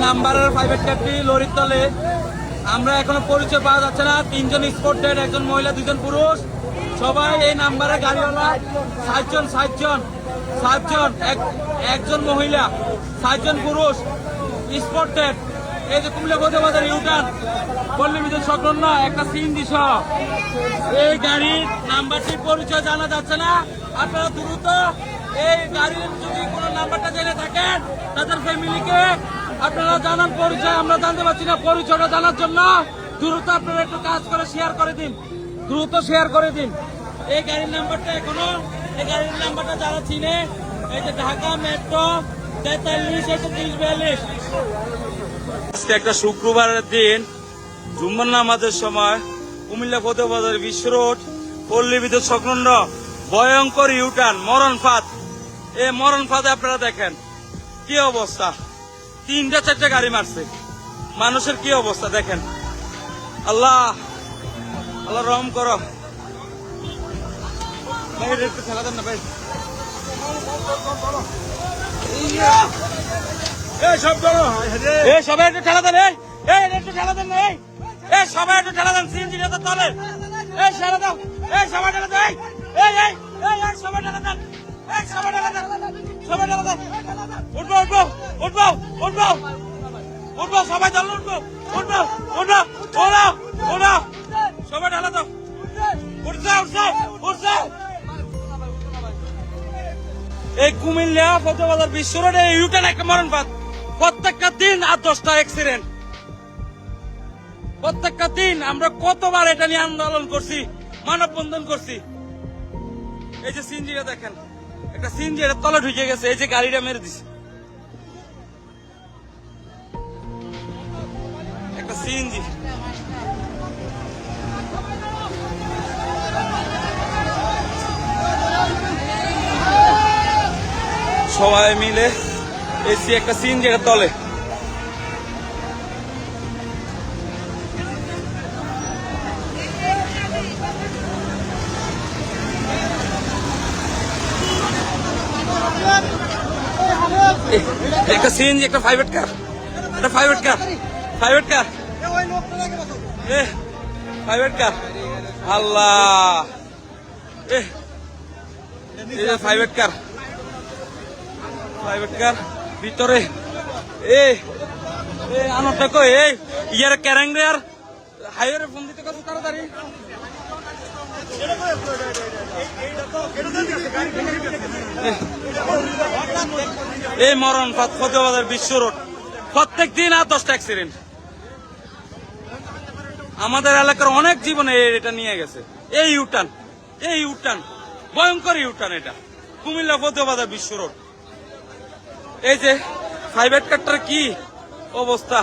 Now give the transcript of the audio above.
নাম্বারের প্রাইভেট কারটি লরির তলে। আমরা এখনও পরিচয় পাওয়া যাচ্ছে না। তিনজন স্পোর্টেড একজন মহিলা, দুজন পুরুষ। সবাই এই নাম্বারে গাড়িওয়ালা। সাতজন সাতজন সাতজন, এক- একজন মহিলা, সাতজন পুরুষ স্পোর্টেড এই যে কুমিল্লা বোধে বাজার ইউটার্ন পল্লী বিদ্যুৎ সংলগ্ন একটা সিন দিছ এই গাড়ির নাম্বারটি পরিচয় জানা যাচ্ছে না। আপনারা দ্রুত এই গাড়ির যদি কোনো নাম্বারটা জেনে থাকেন, তাদের ফ্যামিলিকে আপনারা জানান পরিচয়, আমরা জানতে পারছি না পরিচয়টা জানার জন্য। দ্রুত আপনারা একটু কাজ করে শেয়ার করে দিন। দ্রুত শেয়ার করে দিন। এই গাড়ির নাম্বারটা এখনও, এই গাড়ির নাম্বারটা যারা চিনে, এই যে ঢাকা মেট্রো তেতাল্লিশ একত্রিশ বিয়াল্লিশ। আজকে একটা শুক্রবারের দিন, জুম্মার নামাজের সময় কুমিল্লা ফতেবাজার বিশ্ব রোড, পল্লী বিদ্যুৎ সংলগ্ন ভয়ঙ্কর ইউটার্ন মরণ ফাঁদ এ মরণ ফাঁদে আপনারা দেখেন, কি অবস্থা? তিনটা চারটা গাড়ি মারছে। মানুষের কি অবস্থা দেখেন? আল্লাহ আল্লাহ রহম করো। ভাই, একটু দেন না সবাই একটু ঠেলা দেন এই। একটু ঠেলা দেন না, এই। এই সবাই একটু ঠেলা দেন সিএনজি তো তলে এই ঠেলা দাও। এই সবাই ঠেলা দেন এই। এই এই এই সবাই ঠেলা দেন। এই সবাই ঠেলা দেন সবাই ঠেলা দেন। উঠবো উঠবো। উঠবো উঠবো। উঠবো, সবাই চলো উঠবো। উঠবো উঠবো। ওরা ওরা। সবাই ঠেলা দাও। উঠছে উঠছে উঠছে। এই কুমিল্লা ফতেবাজার বিশ্ব রোডে ইউটার্ন একটা মরণ পাত প্রত্যেকটা দিন আর দশটা অ্যাক্সিডেন্ট প্রত্যেকটা দিন আমরা কতবার এটা নিয়ে আন্দোলন করছি, মানববন্ধন করছি। এই যে সিনজিটা দেখেন, একটা সিনজি এটা তলে ঢুকে গেছে, এই যে গাড়িটা মেরে দিছে। একটা সিএনজি। সবাই মিলে এসি একটা সিন যেটা তলে। একটা সিএনজি, একটা প্রাইভেট কার একটা private car private car private car? আল্লাহ। এ এ আনন্দ কই? এই, ইয়ার ক্যারেং রে আর। হাইওয়ে ফোন দিতে কত তাড়াতাড়ি? এই মরণ ফাত ফতেবাজার বিশ্ব রোড। প্রত্যেক দিন আর দশটা অ্যাক্সিডেন্ট আমাদের এলাকার অনেক জীবনে এটা নিয়ে গেছে। এই ইউটান এই ইউটান ভয়ঙ্কর ইউটান এটা। কুমিল্লা বদ্যবাদা বিশ্ব রোড। এই যে প্রাইভেট কারটার কি অবস্থা?